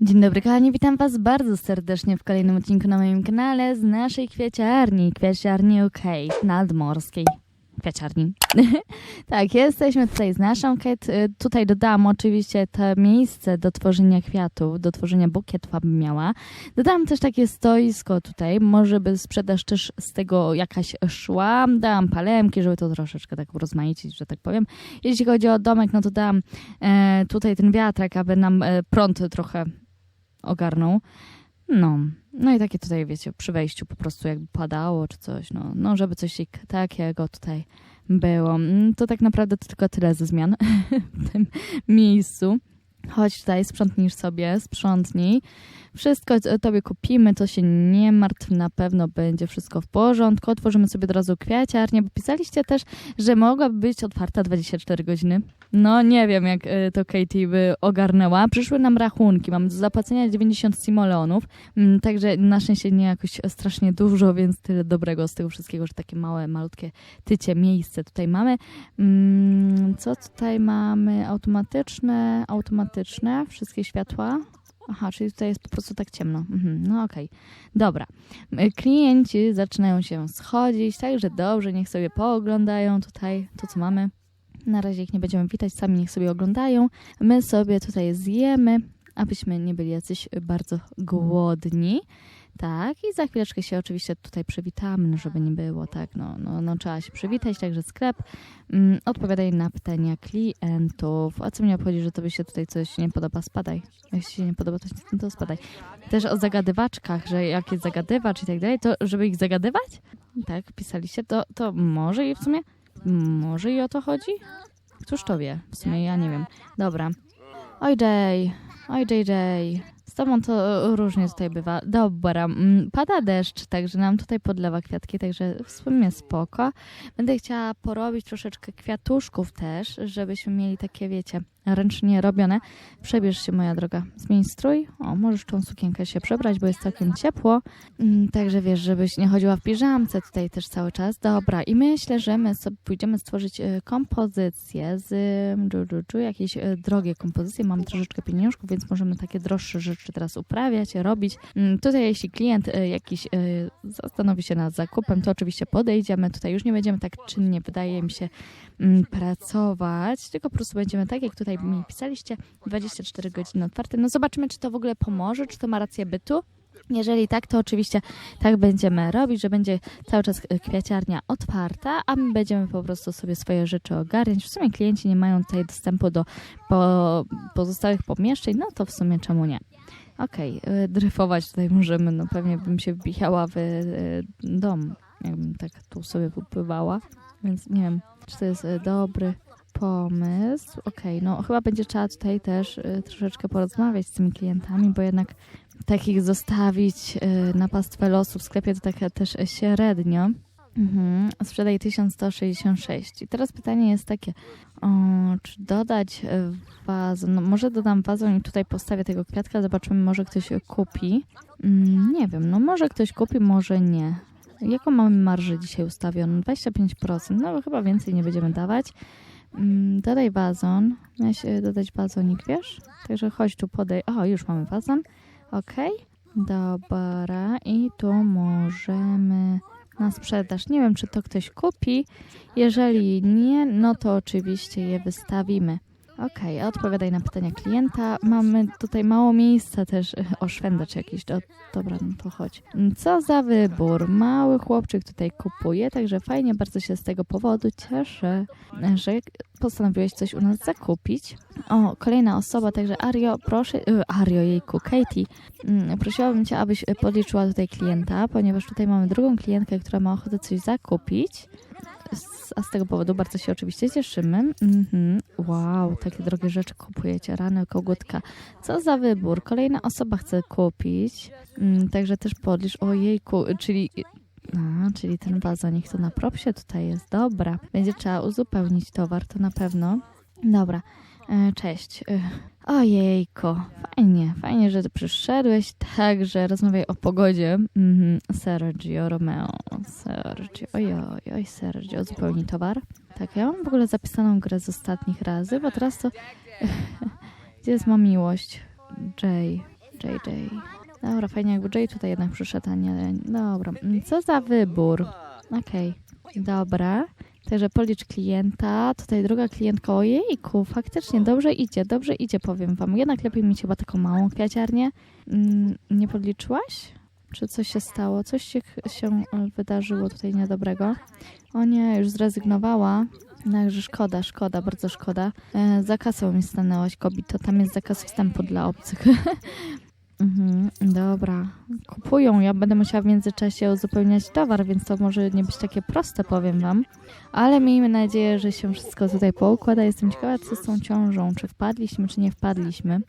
Dzień dobry kochani, witam was bardzo serdecznie w kolejnym odcinku na moim kanale z naszej kwieciarni, kwieciarni UK, nadmorskiej kwieciarni. tak, jesteśmy tutaj z naszą Kate. Y, Tutaj dodałam oczywiście to miejsce do tworzenia kwiatów, do tworzenia bukietów, abym miała. Dodałam też takie stoisko tutaj, może by sprzedaż też z tego jakaś szła. Dałam palemki, żeby to troszeczkę tak urozmaicić, że tak powiem. Jeśli chodzi o domek, no to dałam e, tutaj ten wiatrak, aby nam e, prąd trochę ogarnął. No, no i takie tutaj, wiecie, przy wejściu po prostu jakby padało czy coś, no, no żeby coś takiego tutaj było. Mm, To tak naprawdę to tylko tyle ze zmian w tym miejscu. Chodź tutaj, sprzątnisz sobie, sprzątnij. Wszystko co tobie kupimy, to się nie martw, na pewno będzie wszystko w porządku. Otworzymy sobie od razu kwiaciarnię, bo pisaliście też, że mogłaby być otwarta 24 godziny. No nie wiem, jak y, to Katie by ogarnęła. Przyszły nam rachunki, mamy do zapłacenia 90 simoleonów, mm, także na szczęście nie jakoś strasznie dużo, więc tyle dobrego z tego wszystkiego, że takie małe, malutkie tycie miejsce tutaj mamy. Mm, Co tutaj mamy? Automatyczne, automatyczne, wszystkie światła. Aha, czyli tutaj jest po prostu tak ciemno. Mhm, no okej, dobra. Y, Klienci zaczynają się schodzić, także dobrze, niech sobie pooglądają tutaj to, co mamy. Na razie ich nie będziemy witać, sami niech sobie oglądają. My sobie tutaj zjemy, abyśmy nie byli jacyś bardzo głodni. Tak, i za chwileczkę się oczywiście tutaj przywitamy, no żeby nie było, tak, no, no, no trzeba się przywitać, także sklep mm, odpowiadaj na pytania klientów. A co mnie obchodzi, że tobie się tutaj coś nie podoba, spadaj. Jeśli się nie podoba, to, to spadaj. Też o zagadywaczkach, że jak jest zagadywacz i tak dalej, to żeby ich zagadywać? Tak, pisaliście, to, to może i w sumie, może i o to chodzi? Któż to wie? W sumie ja nie wiem. Dobra. Oj Jay, oj JJ. Tobą to różnie tutaj bywa. Dobra, mm, pada deszcz, także nam tutaj podlewa kwiatki, także w sumie spoko. Będę chciała porobić troszeczkę kwiatuszków też, żebyśmy mieli takie, wiecie, ręcznie robione. Przebierz się, moja droga. Zmień strój. O, możesz tą sukienkę się przebrać, bo jest całkiem ciepło. Mm, Także wiesz, żebyś nie chodziła w piżamce tutaj też cały czas. Dobra, i myślę, że my sobie pójdziemy stworzyć e, kompozycję z e, dżu, dżu, dżu, jakieś e, drogie kompozycje. Mam troszeczkę pieniążków, więc możemy takie droższe rzeczy teraz uprawiać, robić. Mm, Tutaj jeśli klient e, jakiś zastanowi się nad zakupem, to oczywiście podejdziemy. Tutaj już nie będziemy tak czynnie, wydaje mi się, mm, pracować, tylko po prostu będziemy tak, jak tutaj mi pisaliście, 24 godziny otwarte. No zobaczymy, czy to w ogóle pomoże, czy to ma rację bytu. Jeżeli tak, to oczywiście tak będziemy robić, że będzie cały czas e, kwiaciarnia otwarta, a my będziemy po prostu sobie swoje rzeczy ogarniać. W sumie klienci nie mają tutaj dostępu do po, pozostałych pomieszczeń, no to w sumie czemu nie? Okej, okay, dryfować tutaj możemy, no pewnie bym się wbijała w e, dom, jakbym tak tu sobie popływała, więc nie wiem, czy to jest e, dobry pomysł. Okej, no chyba będzie trzeba tutaj też y, troszeczkę porozmawiać z tymi klientami, bo jednak takich zostawić y, na pastwę losu w sklepie to tak też średnio. Mhm. Sprzedaj 1166. I teraz pytanie jest takie, o, czy dodać y, wazon? No może dodam wazon i tutaj postawię tego kwiatka, zobaczymy, może ktoś kupi. Mm, nie wiem, no może ktoś kupi, może nie. Jaką mamy marżę dzisiaj ustawioną? 25%. No chyba więcej nie będziemy dawać. Mm, dodaj wazon. Miałeś e, dodać wazonik, wiesz? Także chodź tu, podaj. O, już mamy wazon. Ok. Dobra. I tu możemy na sprzedaż. Nie wiem, czy to ktoś kupi. Jeżeli nie, no to oczywiście je wystawimy. Okej, odpowiadaj na pytania klienta. Mamy tutaj mało miejsca też. O, jakiś. Do, dobra, no to chodź. Co za wybór. Mały chłopczyk tutaj kupuje, także fajnie, bardzo się z tego powodu cieszę, że postanowiłeś coś u nas zakupić. O, kolejna osoba, także Ario, proszę, y, Ario, jejku, Katie, mm, prosiłabym Cię, abyś y, podliczyła tutaj klienta, ponieważ tutaj mamy drugą klientkę, która ma ochotę coś zakupić. A z tego powodu bardzo się oczywiście cieszymy. Mhm. Wow, takie drogie rzeczy kupujecie. Rany, kogutka. Co za wybór. Kolejna osoba chce kupić. Mm, także też podlicz. Ojejku, czyli... A, czyli ten wazonik to na propsie tutaj jest. Dobra. Będzie trzeba uzupełnić towar, to na pewno. Dobra. E, Cześć. E, Ojejko, fajnie, fajnie, że ty przyszedłeś. Także rozmawiaj o pogodzie. Mhm. Sergio Romeo. Sergio, ojoj, oj, Sergio, zupełnie towar. Tak, ja mam w ogóle zapisaną grę z ostatnich razy, bo teraz to... Gdzie jest ma miłość? Jay. JJ. Dobra, fajnie jakby Jay tutaj jednak przyszedł, a nie... Dobra, mm, co za wybór. Okej, dobra. Także policz klienta. Tutaj druga klientka, ojejku, faktycznie dobrze idzie, dobrze idzie, powiem wam. Jednak lepiej mieć chyba taką małą kwiaciarnię. Mm, nie podliczyłaś? Czy coś się stało? Coś się, się e, wydarzyło tutaj niedobrego? O nie, już zrezygnowała. Także szkoda, szkoda, bardzo szkoda. E, za kasą mi stanęłaś, kobito. Tam jest zakaz wstępu dla obcych. mhm, dobra. Kupują. Ja będę musiała w międzyczasie uzupełniać towar, więc to może nie być takie proste, powiem wam. Ale miejmy nadzieję, że się wszystko tutaj poukłada. Jestem ciekawa, co z tą ciążą. Czy wpadliśmy, czy nie wpadliśmy.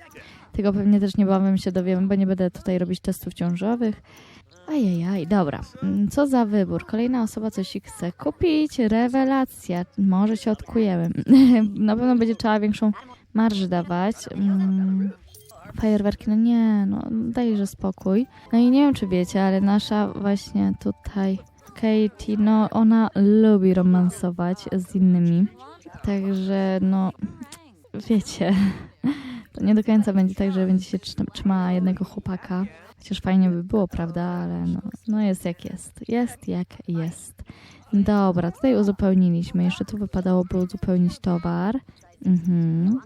Tego pewnie też niebawem się dowiemy, bo nie będę tutaj robić testów ciążowych. Ajajaj, dobra. Mm, Co za wybór? Kolejna osoba coś chce kupić. Rewelacja. Może się odkujemy. Na pewno będzie trzeba większą marżę dawać. Mm, Fajerwerki, no nie, no dajże spokój. No i nie wiem, czy wiecie, ale nasza właśnie tutaj Katie, no ona lubi romansować z innymi. Także, no, wiecie, to nie do końca będzie tak, że będzie się trzyma- trzymała jednego chłopaka. Chociaż fajnie by było, prawda? Ale no, no jest jak jest. Jest jak jest. Dobra, tutaj uzupełniliśmy. Jeszcze tu wypadałoby uzupełnić towar. Mhm.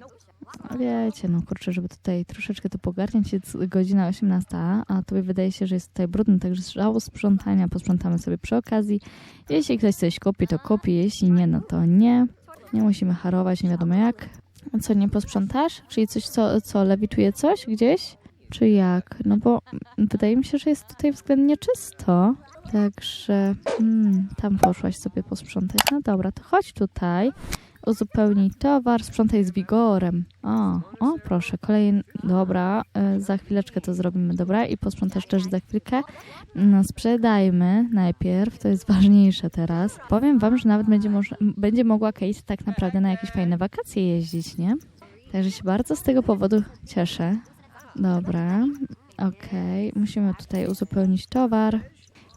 Wiecie, no kurczę, żeby tutaj troszeczkę to pogarniać, jest godzina 18, a tobie wydaje się, że jest tutaj brudno, także żało sprzątania posprzątamy sobie przy okazji. Jeśli ktoś coś kupi, to kupi, jeśli nie, no to nie. Nie musimy harować, nie wiadomo jak. A co, nie posprzątasz? Czyli coś, co, co lewituje coś gdzieś? Czy jak? No bo wydaje mi się, że jest tutaj względnie czysto. Także hmm, tam poszłaś sobie posprzątać. No dobra, to chodź tutaj. Uzupełnij towar, sprzątaj z wigorem. O, o proszę, kolejny. Dobra, y, za chwileczkę to zrobimy, dobra? I posprzątasz też za chwilkę. No, sprzedajmy najpierw, to jest ważniejsze teraz. Powiem wam, że nawet będzie, może, będzie mogła Kate tak naprawdę na jakieś fajne wakacje jeździć, nie? Także się bardzo z tego powodu cieszę. Dobra, okej. Musimy tutaj uzupełnić towar.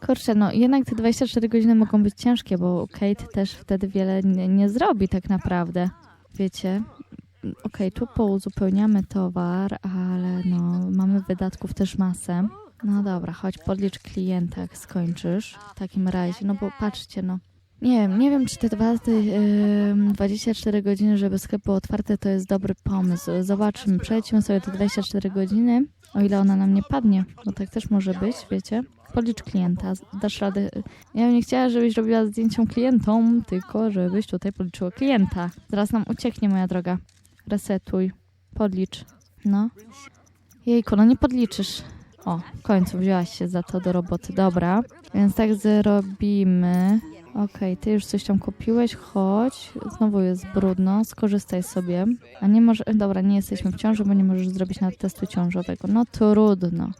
Kurczę, no jednak te 24 godziny mogą być ciężkie, bo Kate też wtedy wiele nie, nie zrobi tak naprawdę. Wiecie? Okej, tu pouzupełniamy towar, ale no mamy wydatków też masę. No dobra, chodź, podlicz klienta, jak skończysz. W takim razie, no bo patrzcie, no. Nie wiem, nie wiem, czy te dwa, te, ym, 24 godziny, żeby sklep był otwarty, to jest dobry pomysł. Zobaczmy, przejdźmy sobie te 24 godziny, o ile ona nam nie padnie, bo tak też może być, wiecie. Podlicz klienta, dasz radę. Ja bym nie chciała, żebyś robiła zdjęcią klientom, tylko żebyś tutaj podliczyła klienta. Zaraz nam ucieknie, moja droga. Resetuj, podlicz. No. Jejku, no nie podliczysz. O, w końcu wzięłaś się za to do roboty. Dobra, więc tak zrobimy. Okej, ty już coś tam kupiłeś, chodź. Znowu jest brudno, skorzystaj sobie. A nie może. Dobra, nie jesteśmy w ciąży, bo nie możesz zrobić nawet testu ciążowego. No trudno.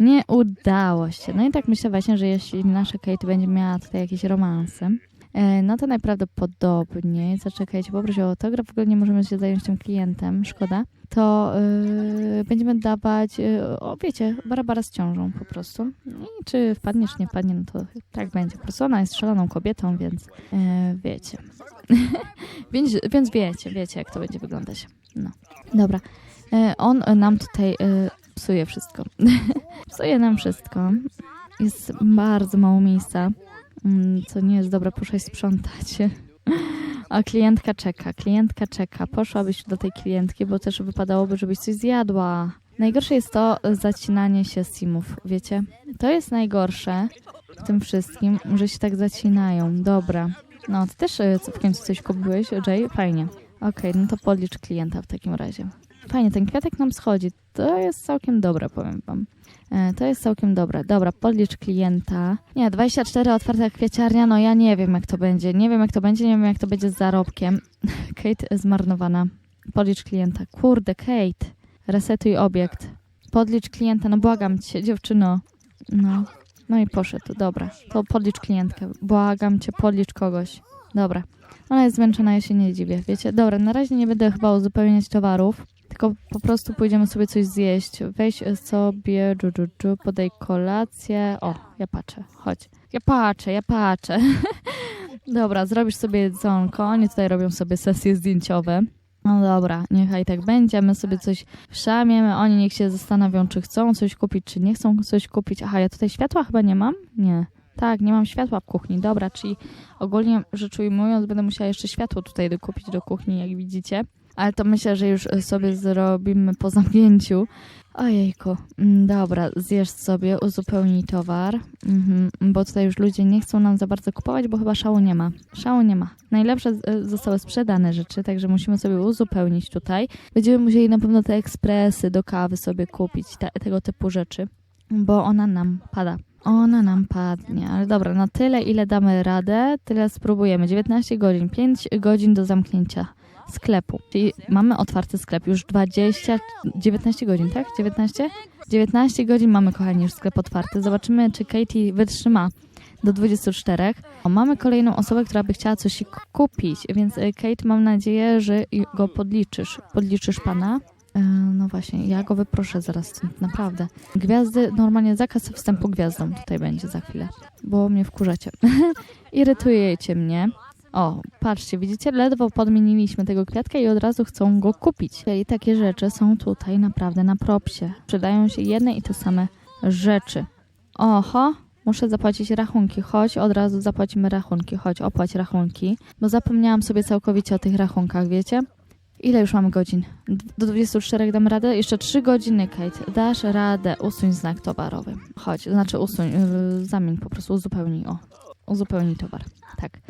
Nie udało się. No i tak myślę właśnie, że jeśli nasza Kate będzie miała tutaj jakieś romanse, no to najprawdopodobniej, zaczekajcie, poproszę o autograf, w ogóle nie możemy się zająć tym klientem, szkoda, to yy, będziemy dawać, yy, o wiecie, barabara z ciążą po prostu. I czy wpadnie, czy nie wpadnie, no to tak będzie. Po prostu ona jest szaloną kobietą, więc yy, wiecie. więc, więc wiecie, wiecie, jak to będzie wyglądać. No, dobra. On nam tutaj psuje wszystko. psuje nam wszystko. Jest bardzo mało miejsca, co nie jest dobre, proszę sprzątać. A klientka czeka, klientka czeka. Poszłabyś do tej klientki, bo też wypadałoby, żebyś coś zjadła. Najgorsze jest to zacinanie się simów, wiecie? To jest najgorsze w tym wszystkim, że się tak zacinają. Dobra. No, ty też e, w końcu coś kupiłeś, Jay? Fajnie. Okej, no to podlicz klienta w takim razie. Fajnie, ten kwiatek nam schodzi. To jest całkiem dobre, powiem wam. E, To jest całkiem dobre. Dobra, podlicz klienta. Nie, 24 otwarta kwieciarnia, no ja nie wiem jak to będzie. Nie wiem jak to będzie, nie wiem jak to będzie z zarobkiem. Kate zmarnowana. Podlicz klienta. Kurde, Kate. Resetuj obiekt. Podlicz klienta, no błagam cię, dziewczyno. No. No i poszedł, dobra. To podlicz klientkę. Błagam cię, podlicz kogoś. Dobra. Ona jest zmęczona, ja się nie dziwię, wiecie? Dobra, na razie nie będę chyba uzupełniać towarów, tylko po prostu pójdziemy sobie coś zjeść. Weź sobie, dżu, dżu, dżu, podaj kolację. O, ja patrzę, chodź. Ja patrzę, ja patrzę. Dobra, zrobisz sobie jedzonko. Oni tutaj robią sobie sesje zdjęciowe. No dobra, niechaj tak będzie, my sobie coś wszamiemy, oni niech się zastanowią, czy chcą coś kupić, czy nie chcą coś kupić. Aha, ja tutaj światła chyba nie mam? Nie. Tak, nie mam światła w kuchni, dobra, czyli ogólnie rzecz ujmując, będę musiała jeszcze światło tutaj dokupić do kuchni, jak widzicie. Ale to myślę, że już sobie zrobimy po zamknięciu. Ojejku, mm, dobra, zjesz sobie, uzupełnij towar, mhm, bo tutaj już ludzie nie chcą nam za bardzo kupować, bo chyba szału nie ma. Szału nie ma. Najlepsze e, zostały sprzedane rzeczy, także musimy sobie uzupełnić tutaj. Będziemy musieli na pewno te ekspresy do kawy sobie kupić, te, tego typu rzeczy, bo ona nam pada. Ona nam padnie, ale dobra, na tyle ile damy radę, tyle spróbujemy. 19 godzin, 5 godzin do zamknięcia sklepu. Czyli mamy otwarty sklep już 20, 19 godzin, tak? 19? 19 godzin mamy, kochani, już sklep otwarty. Zobaczymy, czy Katie wytrzyma do 24. O, mamy kolejną osobę, która by chciała coś kupić, więc y, Kate, mam nadzieję, że go podliczysz. Podliczysz pana? E, No właśnie, ja go wyproszę zaraz, naprawdę. Gwiazdy, normalnie zakaz wstępu gwiazdom tutaj będzie za chwilę, bo mnie wkurzacie. Irytujecie mnie. O, patrzcie, widzicie, ledwo podmieniliśmy tego kwiatka i od razu chcą go kupić. Czyli takie rzeczy są tutaj naprawdę na propsie. Przydają się jedne i te same rzeczy. Oho, muszę zapłacić rachunki. Chodź, od razu zapłacimy rachunki. Chodź, opłać rachunki. Bo zapomniałam sobie całkowicie o tych rachunkach, wiecie? Ile już mamy godzin? Do 24 dam radę? Jeszcze 3 godziny, Kate. Dasz radę. Usuń znak towarowy. Chodź, znaczy usuń, yy, zamień po prostu, uzupełnij. O, uzupełnij towar. Tak.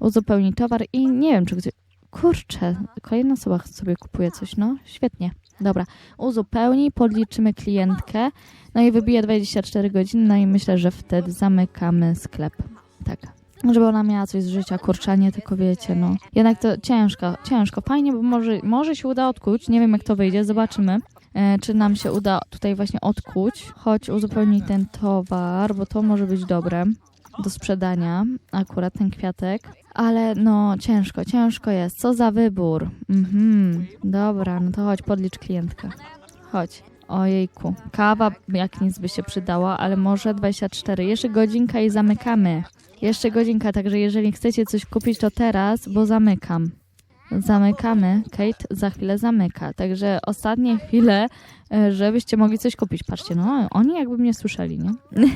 Uzupełnij towar i nie wiem, czy gdzie... Kurczę, kolejna osoba sobie kupuje coś, no świetnie. Dobra, uzupełnij, podliczymy klientkę, no i wybije 24 godziny, no i myślę, że wtedy zamykamy sklep. Tak. Żeby ona miała coś z życia, kurczanie, tylko wiecie, no. Jednak to ciężko, ciężko. Fajnie, bo może, może się uda odkuć. Nie wiem, jak to wyjdzie, zobaczymy. E, czy nam się uda tutaj właśnie odkuć. Chodź, uzupełnij ten towar, bo to może być dobre do sprzedania, akurat ten kwiatek. Ale no, ciężko, ciężko jest. Co za wybór. Mhm, dobra, no to chodź, podlicz klientkę. Chodź. Ojejku, kawa jak nic by się przydała, ale może 24. Jeszcze godzinka i zamykamy. Jeszcze godzinka, także jeżeli chcecie coś kupić, to teraz, bo zamykam. Zamykamy. Kate za chwilę zamyka. Także ostatnie chwile, e, żebyście mogli coś kupić. Patrzcie, no oni jakby mnie słyszeli, nie?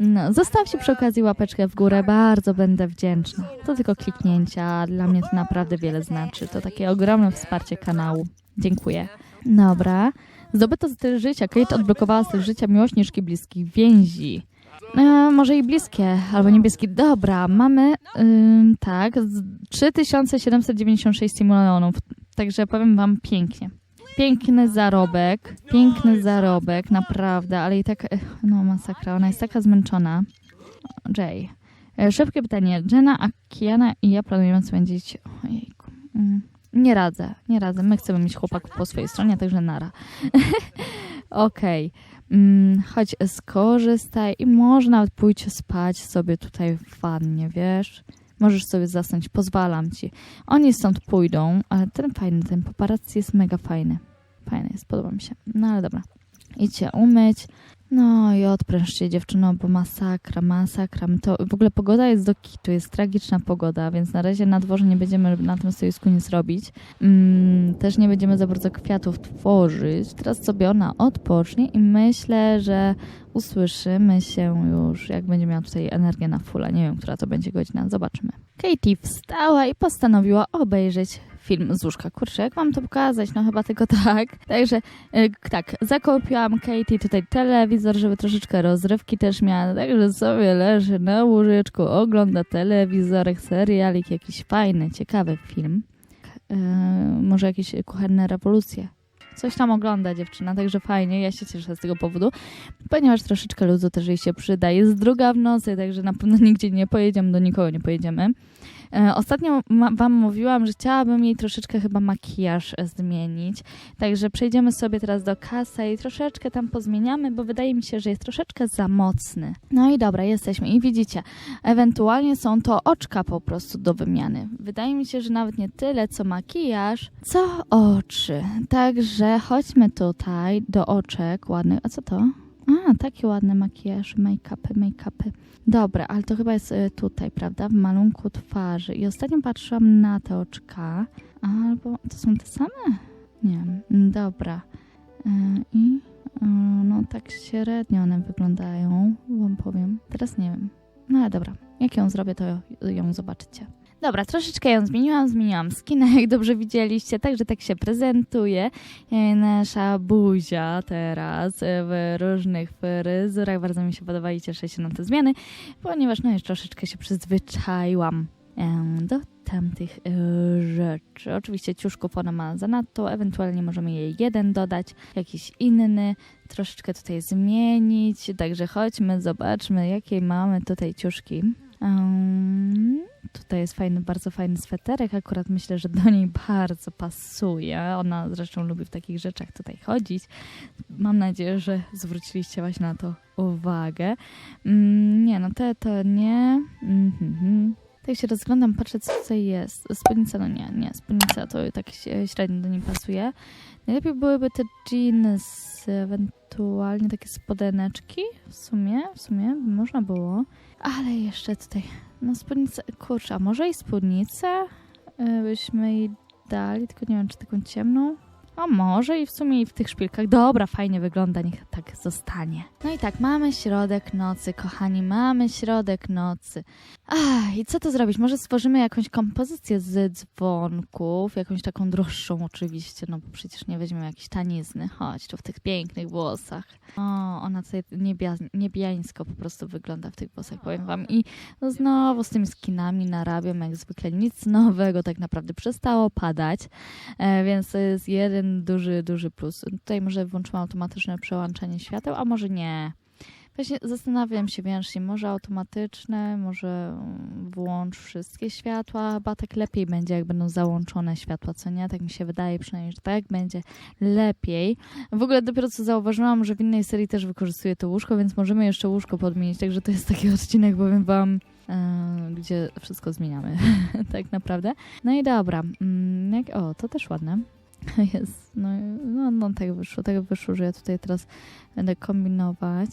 No, zostawcie przy okazji łapeczkę w górę, bardzo będę wdzięczna. To tylko kliknięcia, dla mnie to naprawdę wiele znaczy. To takie ogromne wsparcie kanału. Dziękuję. Dobra. Zdobyto styl życia. Kate odblokowała styl życia miłośniczki bliskich więzi. E, może i bliskie, albo niebieskie. Dobra, mamy ym, tak, z 3796 milionów. Także powiem wam pięknie. Piękny zarobek, piękny zarobek, naprawdę, ale i tak, no masakra, ona jest taka zmęczona. Jay. E, Szybkie pytanie. Jenna, a Kiana i ja planujemy spędzić... Ojejku. Mm, Nie radzę, nie radzę. My chcemy mieć chłopaków po swojej stronie, także nara. Okej. Mm, chodź, skorzystaj i może nawet spać sobie tutaj w wannie, wiesz? Możesz sobie zasnąć, pozwalam ci. Oni stąd pójdą, ale ten fajny, ten paparazzi jest mega fajny. Fajny jest, podoba mi się. No ale dobra. Idźcie umyć. No i odprężcie dziewczyno, bo masakra, masakra. To w ogóle pogoda jest do kitu, jest tragiczna pogoda, więc na razie na dworze nie będziemy na tym stoisku nic robić. Mm, też nie będziemy za bardzo kwiatów tworzyć. Teraz sobie ona odpocznie i myślę, że usłyszymy się już, jak będzie miała tutaj energię na fulla. Nie wiem, która to będzie godzina, zobaczymy. Katie wstała i postanowiła obejrzeć film z łóżka. Kurczę, jak wam to pokazać? No chyba tylko tak. Także y, tak, zakupiłam Katie tutaj telewizor, żeby troszeczkę rozrywki też miała. Także sobie leży na łóżeczku, ogląda telewizorek, serialik, jakiś fajny, ciekawy film. Y, może jakieś kuchenne rewolucje. Coś tam ogląda dziewczyna, także fajnie, ja się cieszę z tego powodu, ponieważ troszeczkę luzu też jej się przyda. Jest druga w nocy, także na pewno nigdzie nie pojedziemy, do nikogo nie pojedziemy. E, Ostatnio Wam mówiłam, że chciałabym jej troszeczkę chyba makijaż e, zmienić. Także przejdziemy sobie teraz do kasy i troszeczkę tam pozmieniamy, bo wydaje mi się, że jest troszeczkę za mocny. No i dobra, jesteśmy. I widzicie, ewentualnie są to oczka po prostu do wymiany. Wydaje mi się, że nawet nie tyle co makijaż, co oczy. Także chodźmy tutaj do oczek ładnych. A co to? A, takie ładne makijaż, make-upy, make-upy. Dobra, ale to chyba jest y, tutaj, prawda? W malunku twarzy. I ostatnio patrzyłam na te oczka. Albo to są te same? Nie. Mm, Dobra. Y, I y, no tak średnio one wyglądają, wam powiem. Teraz nie wiem. No ale dobra. Jak ją zrobię, to ją zobaczycie. Dobra, troszeczkę ją zmieniłam, zmieniłam skina, jak dobrze widzieliście, także tak się prezentuje e, nasza buzia teraz e, w różnych fryzurach. Bardzo mi się podoba i cieszę się na te zmiany, ponieważ no już troszeczkę się przyzwyczaiłam e, do tamtych rzeczy. Oczywiście ciuszków ona ma zanadto, ewentualnie możemy jej jeden dodać, jakiś inny, troszeczkę tutaj zmienić, także chodźmy, zobaczmy jakie mamy tutaj ciuszki. Em, tutaj jest fajny, bardzo fajny sweterek. Akurat myślę, że do niej bardzo pasuje. Ona zresztą lubi w takich rzeczach tutaj chodzić. Mam nadzieję, że zwróciliście właśnie na to uwagę. Mm, nie, no te to nie. Mhm. Tak się rozglądam, patrzę co tutaj jest. Spódnica, no nie, nie, spódnica to tak średnio do niej pasuje. Najlepiej byłyby te jeansy, ewentualnie takie spodeneczki. W sumie, w sumie można było. Ale jeszcze tutaj, no spódnicę, kurczę, a może i spódnicę y, byśmy jej dali, tylko nie wiem, czy taką ciemną. A może i w sumie i w tych szpilkach. Dobra, fajnie wygląda, niech tak zostanie. No i tak, mamy środek nocy, kochani, mamy środek nocy. Ach, i co to zrobić? Może stworzymy jakąś kompozycję z dzwonków, jakąś taką droższą oczywiście, no bo przecież nie weźmiemy jakiejś tanizny. Chodź tu w tych pięknych włosach. O, ona tutaj niebia, niebiańsko po prostu wygląda w tych włosach, powiem wam. I no znowu z tymi skinami narabiam jak zwykle nic nowego, tak naprawdę przestało padać, e, więc to jest jeden duży, duży plus. Tutaj może włączymy automatyczne przełączanie świateł, a może nie. Właśnie zastanawiam się wiecznie, może automatyczne, może mm, włącz wszystkie światła, chyba tak lepiej będzie, jak będą załączone światła, co nie? Tak mi się wydaje przynajmniej, że tak będzie lepiej. W ogóle dopiero co zauważyłam, że w innej serii też wykorzystuję to łóżko, więc możemy jeszcze łóżko podmienić, także to jest taki odcinek, powiem wam, e, gdzie wszystko zmieniamy, tak naprawdę. No i dobra, mm, o, to też ładne. Jest, no, no, no tak wyszło, tak wyszło, że ja tutaj teraz będę kombinować.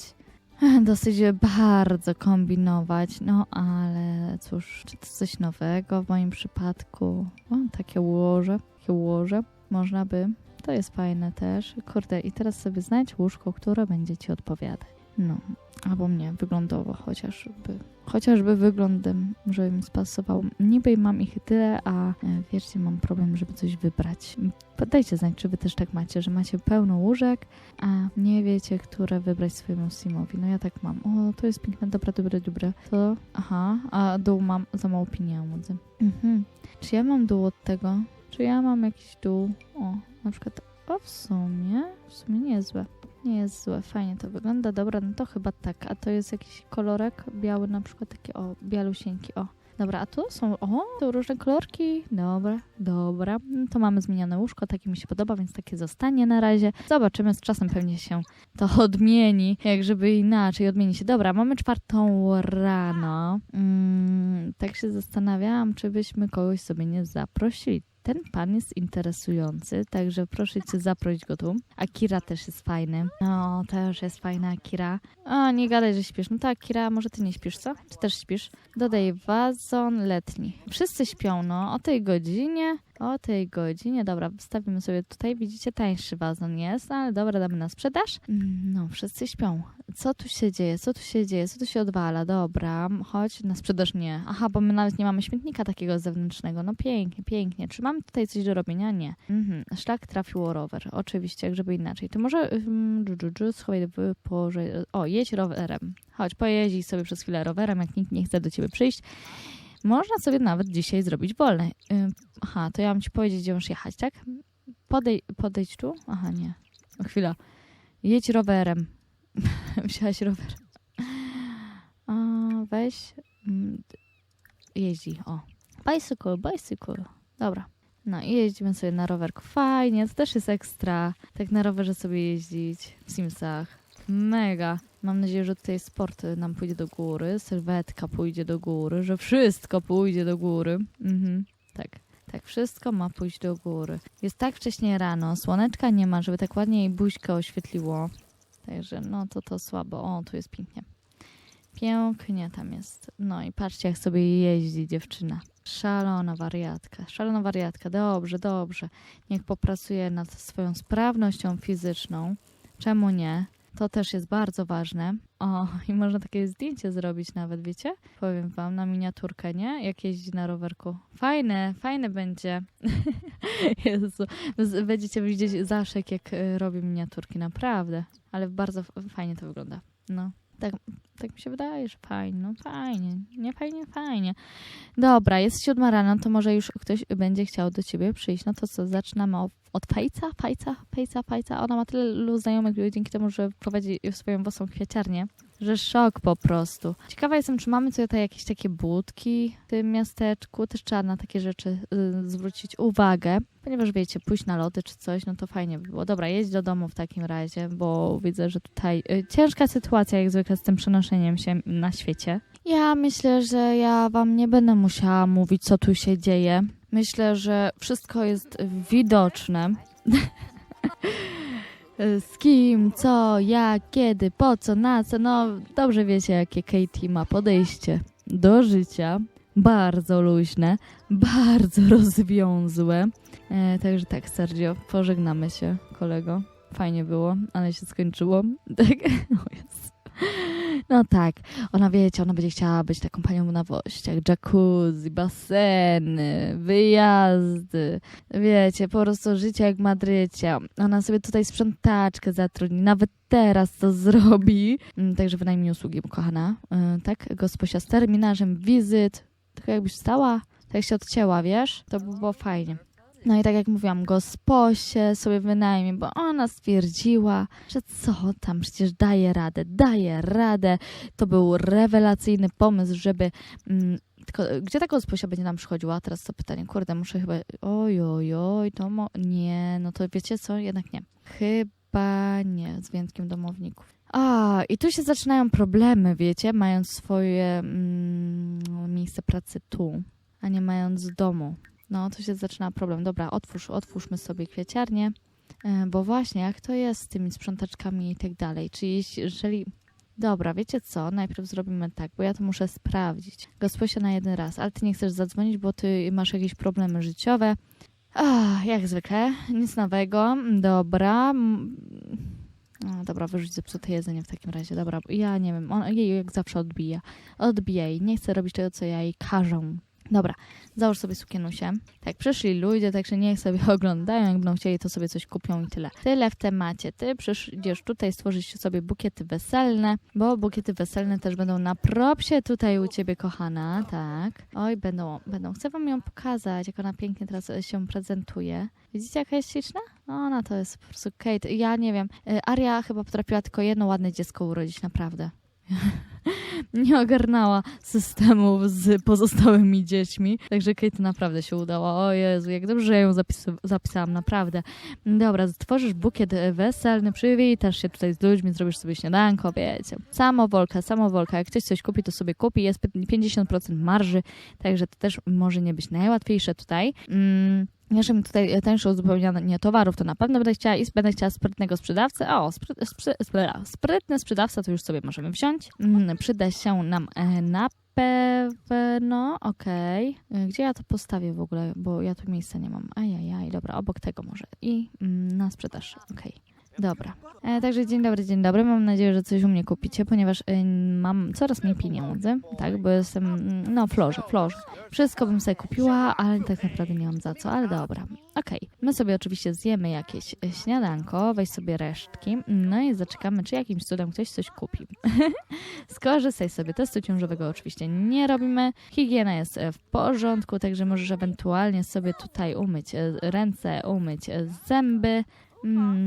Dosyć bardzo kombinować, no ale cóż, czy to coś nowego w moim przypadku? O, takie łoże, takie łoże, można by. To jest fajne też. Kurde, i teraz sobie znajdź łóżko, które będzie ci odpowiadać. No, albo mnie wyglądowo chociażby. Chociażby wyglądem, żeby mi spasował. Niby mam ich tyle, a e, wierzcie, mam problem, żeby coś wybrać. Dajcie znać, czy wy też tak macie, że macie pełno łóżek, a nie wiecie, które wybrać swojemu simowi. No ja tak mam. O, to jest piękne, dobra, dobre, dobre. To, aha, a dół mam za mało pieniędzy. Mhm. Czy ja mam dół od tego? Czy ja mam jakiś dół? O, na przykład, o w sumie, w sumie niezłe. Nie jest złe, fajnie to wygląda. Dobra, no to chyba tak. A to jest jakiś kolorek biały, na przykład taki, o, bialusieńki, o. Dobra, a tu są, o, to różne kolorki. Dobra, dobra. No To mamy zmienione łóżko, takie mi się podoba, więc takie zostanie na razie. Zobaczymy, z czasem pewnie się to odmieni, jak żeby inaczej odmieni się. Dobra, mamy czwartą rano. Mm, tak się zastanawiałam, czy byśmy kogoś sobie nie zaprosili. Ten pan jest interesujący, także proszę cię zaprosić go tu. Akira też jest fajny. No, też jest fajna Akira. A, nie gadaj, że śpisz. No to Akira, może ty nie śpisz, co? Czy też śpisz? Dodaj wazon letni. Wszyscy śpią, no, o tej godzinie. O tej godzinie, dobra, wstawimy sobie tutaj, widzicie, tańszy wazon jest, ale dobra, damy na sprzedaż. No, wszyscy śpią. Co tu się dzieje? Co tu się dzieje? Co tu się odwala? Dobra, chodź, na sprzedaż nie. Aha, bo my nawet nie mamy śmietnika takiego zewnętrznego. No pięknie, pięknie. Czy mamy tutaj coś do robienia? Nie. Mhm. Szlak trafił rower. Oczywiście, jak żeby inaczej. To może um, schowaj porze... O, jedź rowerem. Chodź, pojeździ sobie przez chwilę rowerem, jak nikt nie chce do ciebie przyjść. Można sobie nawet dzisiaj zrobić wolne. Aha, to ja mam ci powiedzieć, gdzie masz jechać, tak? Podej podejdź tu? Aha, nie. O, chwila. Jedź rowerem. Wziąłeś rower. A, weź. mm, Jeździ, o. Bicycle, bicycle. Dobra. No i jeździmy sobie na rowerku. Fajnie, to też jest ekstra. Tak na rowerze sobie jeździć w Simsach. Mega. Mam nadzieję, że tutaj sport nam pójdzie do góry, sylwetka pójdzie do góry, że wszystko pójdzie do góry. Mhm. Tak. Tak, wszystko ma pójść do góry. Jest tak wcześnie rano, słoneczka nie ma, żeby tak ładnie jej buźkę oświetliło. Także no to to słabo. O, tu jest pięknie. Pięknie tam jest. No i patrzcie, jak sobie jeździ dziewczyna. Szalona wariatka, szalona wariatka. Dobrze, dobrze. Niech popracuje nad swoją sprawnością fizyczną. Czemu nie? To też jest bardzo ważne. O, i można takie zdjęcie zrobić nawet, wiecie? Powiem wam, na miniaturkę, nie? Jak jeździ na rowerku. Fajne, fajne będzie. Jezu, będziecie widzieć Zaszek, jak y, robi miniaturki, naprawdę. Ale bardzo fajnie to wygląda. No, tak, tak mi się wydaje, że fajnie, no fajnie, nie fajnie, fajnie. Dobra, jest siódma rano, to może już ktoś będzie chciał do ciebie przyjść. No to co, zaczynamy od, Fejca, Fejca, Fejca, Fejca. Ona ma tyle znajomych dzięki temu, że prowadzi swoją własną kwiaciarnię, że szok po prostu. Ciekawa jestem, czy mamy tutaj jakieś takie budki w tym miasteczku. Też trzeba na takie rzeczy y, zwrócić uwagę, ponieważ wiecie, pójść na lody czy coś, no to fajnie by było. Dobra, jedź do domu w takim razie, bo widzę, że tutaj y, ciężka sytuacja jak zwykle z tym przenoszeniem się na świecie. Ja myślę, że ja wam nie będę musiała mówić, co tu się dzieje. Myślę, że wszystko jest widoczne. Z kim, co, jak, kiedy, po co, na co. No, dobrze wiecie, jakie Katie ma podejście do życia. Bardzo luźne, bardzo rozwiązłe. E, także tak, Sergio, pożegnamy się, kolego. Fajnie było, ale się skończyło. Tak, o Jezu. No tak, ona wiecie, ona będzie chciała być taką panią na wościach, jacuzzi, baseny, wyjazdy, wiecie, po prostu życie jak w Madrycie. Ona sobie tutaj sprzątaczkę zatrudni, nawet teraz to zrobi. Mm, Także wynajmij usługi, kochana. Yy, Tak, gosposia z terminarzem wizyt, tylko jakbyś stała, tak się odcięła, wiesz, to by było fajnie. No i tak jak mówiłam, gosposie sobie wynajmie, bo ona stwierdziła, że co tam, przecież daje radę, daje radę. To był rewelacyjny pomysł, żeby... Mm, tylko, gdzie ta gosposia będzie nam przychodziła? Teraz to pytanie, kurde, muszę chyba... Oj, oj, oj, to mo... Nie, no to wiecie co? Jednak nie. Chyba nie, z wyjątkiem domowników. A, i tu się zaczynają problemy, wiecie, mając swoje mm, miejsce pracy tu, a nie mając domu. No, to się zaczyna problem. Dobra, otwórz, otwórzmy sobie kwieciarnię, e, bo właśnie jak to jest z tymi sprzątaczkami i tak dalej. Czy jeśli, jeżeli... Dobra, wiecie co? Najpierw zrobimy tak, bo ja to muszę sprawdzić. Gosposia na jeden raz, ale ty nie chcesz zadzwonić, bo ty masz jakieś problemy życiowe. Ach, jak zwykle, nic nowego. Dobra. A, dobra, wyrzuć zepsute jedzenie w takim razie. Dobra, ja nie wiem, on jej jak zawsze odbija. Odbijaj, nie chcę robić tego, co ja jej każę. Dobra, załóż sobie sukienusie. Tak, przyszli ludzie, także niech sobie oglądają, jak będą chcieli, to sobie coś kupią i tyle. Tyle w temacie. Ty przyjdziesz tutaj stworzyć sobie bukiety weselne, bo bukiety weselne też będą na propsie tutaj u ciebie, kochana, tak. Oj, będą, będą. Chcę wam ją pokazać, jak ona pięknie teraz e, się prezentuje. Widzicie, jaka jest śliczna? Ona to jest po prostu Kate. Ja nie wiem, e, Aria chyba potrafiła tylko jedno ładne dziecko urodzić, naprawdę nie ogarnęła systemów z pozostałymi dziećmi. Także Kate naprawdę się udała. O Jezu, jak dobrze, ją zapis zapisałam, naprawdę. Dobra, stworzysz bukiet weselny, przywitasz się tutaj z ludźmi, zrobisz sobie śniadanko, wiecie. Samowolka, samowolka. Jak ktoś coś kupi, to sobie kupi. Jest 50% marży, także to też może nie być najłatwiejsze tutaj. Mm. Jeżeli tutaj tańsze uzupełnianie towarów, to na pewno będę chciała i będę chciała sprytnego sprzedawcę. O, spry, spry, spry, sprytny sprzedawca to już sobie możemy wziąć. Mm, przyda się nam e, na pewno. Okej. E, Gdzie ja to postawię w ogóle? Bo ja tu miejsca nie mam. Ajajaj, dobra, obok tego może. I mm, na sprzedaż. Okej. Dobra. E, także dzień dobry, dzień dobry. Mam nadzieję, że coś u mnie kupicie, ponieważ y, mam coraz mniej pieniędzy, tak, bo jestem, mm, no, florze, florze. Wszystko bym sobie kupiła, ale tak naprawdę nie mam za co, ale dobra. Okej, my sobie oczywiście zjemy jakieś e, śniadanko, weź sobie resztki, no i zaczekamy, czy jakimś cudem ktoś coś kupi. Skorzystaj sobie, testu ciążowego oczywiście nie robimy, higiena jest e, w porządku, także możesz ewentualnie sobie tutaj umyć e, ręce, umyć e, zęby,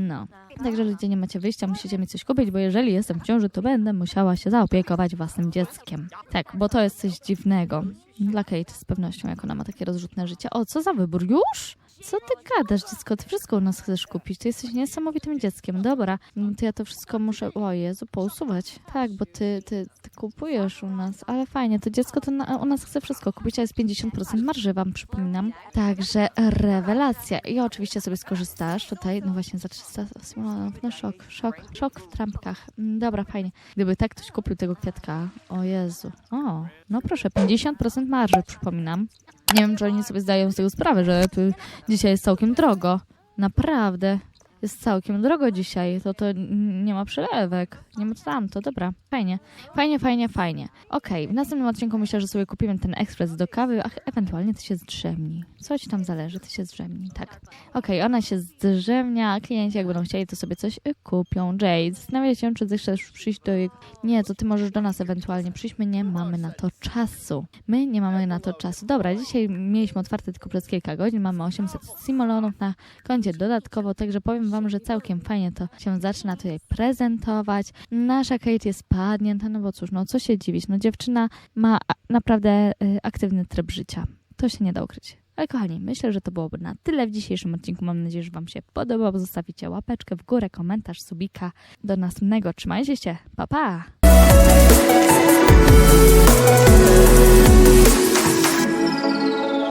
No. Także ludzie nie macie wyjścia, musicie mi coś kupić, bo jeżeli jestem w ciąży, to będę musiała się zaopiekować własnym dzieckiem. Tak, bo to jest coś dziwnego. Dla Kate z pewnością, jak ona ma takie rozrzutne życie. O, co za wybór? Już? Co ty gadasz, dziecko? Ty wszystko u nas chcesz kupić. Ty jesteś niesamowitym dzieckiem. Dobra, no to ja to wszystko muszę, o Jezu, pousuwać. Tak, bo ty, ty, ty kupujesz u nas. Ale fajnie, to dziecko to na, u nas chce wszystko kupić, a jest 50% marży, wam przypominam. Także rewelacja. I oczywiście sobie skorzystasz tutaj, no właśnie za 300 simulonów. No szok, szok, szok w trampkach. Mm, Dobra, fajnie. Gdyby tak ktoś kupił tego kwiatka, o Jezu. O, no proszę, 50% marży, przypominam. Nie wiem, czy oni sobie zdają z tego sprawę, że tu dzisiaj jest całkiem drogo. Naprawdę. Jest całkiem drogo dzisiaj. To to nie ma przelewek. Nie ma co tam, to dobra. Fajnie. Fajnie, fajnie, fajnie. Okej, w następnym odcinku myślę, że sobie kupimy ten ekspres do kawy, a ewentualnie ty się zdrzemni. Coś tam zależy, ty się zdrzemni, tak. Okej, ona się zdrzemnia, klienci jak będą chcieli, to sobie coś y, kupią. Jade, zastanawiam się, czy chcesz przyjść do jej... Nie, to ty możesz do nas ewentualnie przyjść, my nie mamy na to czasu. My nie mamy na to czasu. Dobra, dzisiaj mieliśmy otwarte tylko przez kilka godzin, mamy 800 simolonów na koncie dodatkowo, także powiem wam, że całkiem fajnie to się zaczyna tutaj prezentować. Nasza Kate jest padnięta, no bo cóż, no co się dziwić, no dziewczyna ma naprawdę y, aktywny tryb życia. To się nie da ukryć. Ale kochani, myślę, że to byłoby na tyle w dzisiejszym odcinku. Mam nadzieję, że Wam się podobał. Zostawicie łapeczkę w górę, komentarz, subika. Do następnego. Trzymajcie się. Pa, pa!